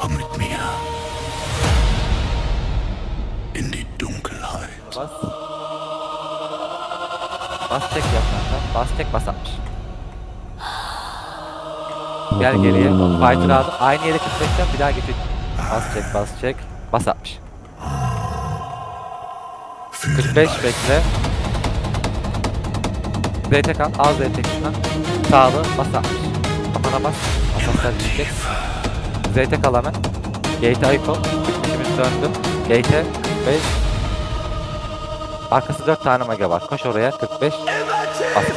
Komm mit mir. In die Dunkelheit. Bas. Bas tek yap kanka. Bas tek bas. Gel geriye. Fighter aldı. Aynı yere 45'ten bir daha getir. Bas çek bas çek. Bas atmış. 45 bekle. ZT kan. Al Sağlı. Bas atmış. Kafana bas. Asaslar düşecek. Kal hemen. Gate ayık ol. İşimiz döndü. Gate 45. Arkası 4 tane mage var. Koş oraya 45. Bas 45.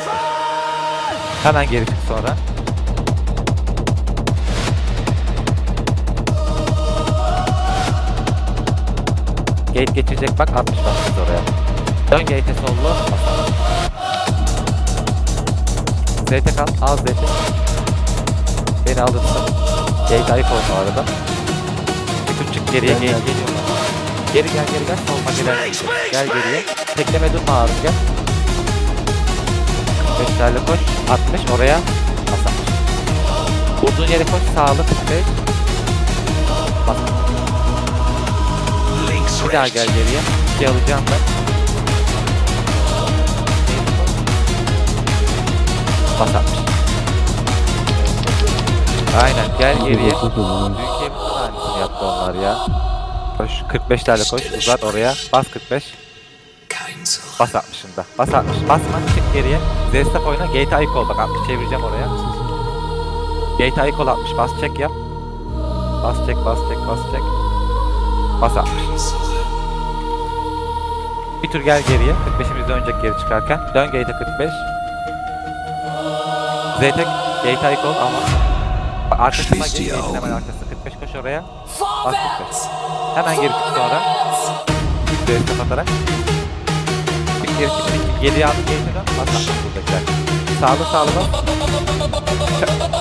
Hemen geri çık sonra. Gate geçecek bak 60 basacağız oraya. Dön gate'e sollu. ZT kal. Al ZT. Beni alırsın. Gate ayık ol bu arada. Bir küçük geriye gel geliyor. Geri gel geri gel. Solma gelen. Gel geriye. Tekleme durma abi gel. 45'lerle koş. 60 oraya. Bas 60. Vurduğun yere koş. Sağlı 45. Bas. Bir daha gel geriye. 2 alacağım ben. Bas 60. Aynen gel geriye. Büyük evin aynısını yaptı onlar ya. Koş 45'lerle koş uzat oraya. Bas 45. Bas 60'ında. Bas 60. Basma çık geriye. Z-Step oyna. Gate ayık ol. Bak 60 çevireceğim oraya. Gate ayık ol 60. Bas çek yap. Bas çek bas çek bas çek. Bas 60. Bir tur gel geriye. 45'imiz dönecek geri çıkarken. Dön gate'e 45. Z-Tek. Gate ayık ol ama. Schließ die Gate'in hemen arkası 45 koş oraya. Bas 45. Hemen geri çık sonra. Z-Step atarak. Bir geri çık. aldım gate'e dön. Bas 60 buradakiler. Sağlı sağlı bas. Beceremedim.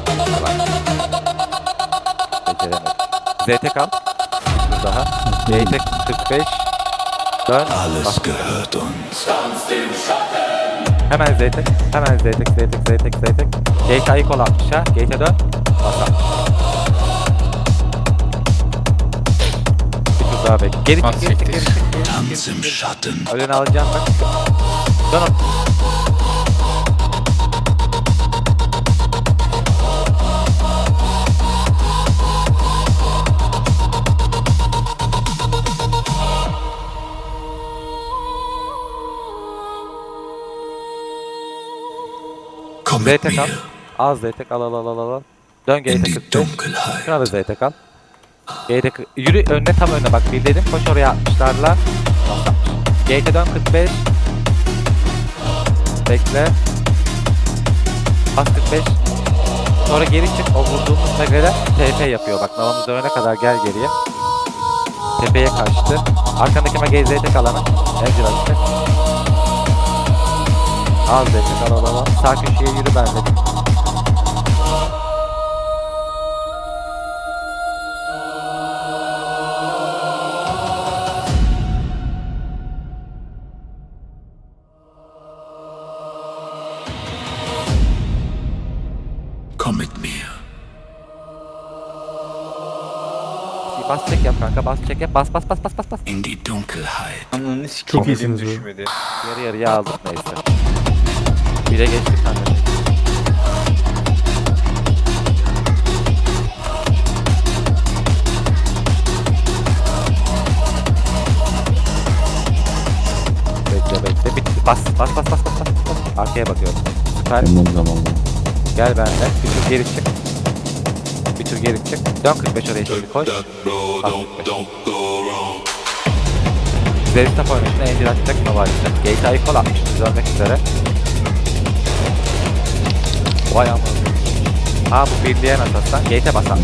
ZT kal. Bir daha. GT 45. Dön. Alles gehört uns. Hemen ZT. Hemen ZT, ZT, ZT, ZT. Gate ayık ol 60'a. Gate'e dön. 60. Bir tur daha bek. Geri çık, Bas geri çık, çektik. geri çık. Geri çık, geri Tanz çık, im geri çık. Schatten. Önünü alacağım ben. Dön. o- Komm mit ZT kal. mir Az ZT kal al al al al. Dön gate'e die 45. Dunkelheit. Şuna da ZT kal. Gate'e kı- yürü önüne tam önüne bak bir dedim koş oraya 60'larla. Gate'e dön 45. Bekle. Bas 45. Sonra geri çık. O vurduğumuz göre TP yapıyor. Bak navamız dönene kadar gel geriye. Tepeye kaçtı. Arkandaki mage ZT kalanı. Angel açtı. Al kal al al al. Sağ köşeye yürü ben dedim. Mit mir. Bas çek yap kanka bas çek yap. Bas bas bas bas bas bas. In die Dunkelheit. Ananı Çok sikeyim elim iyisiniz bu. düşmedi. Yarı yarıya aldık neyse. Bire geçtik kanka. Bekle bekle. Bitti. Bas bas bas bas bas bas. bas. Arkaya bakıyorum. Süper. Tamam tamam. Gel benimle. Bir tur geri çık. Bir tur geri çık. Dön 45 oraya şimdi koş. Bas 45. Zeristaf oynayışında Angel atacak Nova açacak. Gate ayık ol 60 dönmek üzere. Vay aman. Ha bu birliğe nasılsan. Gate'e basan.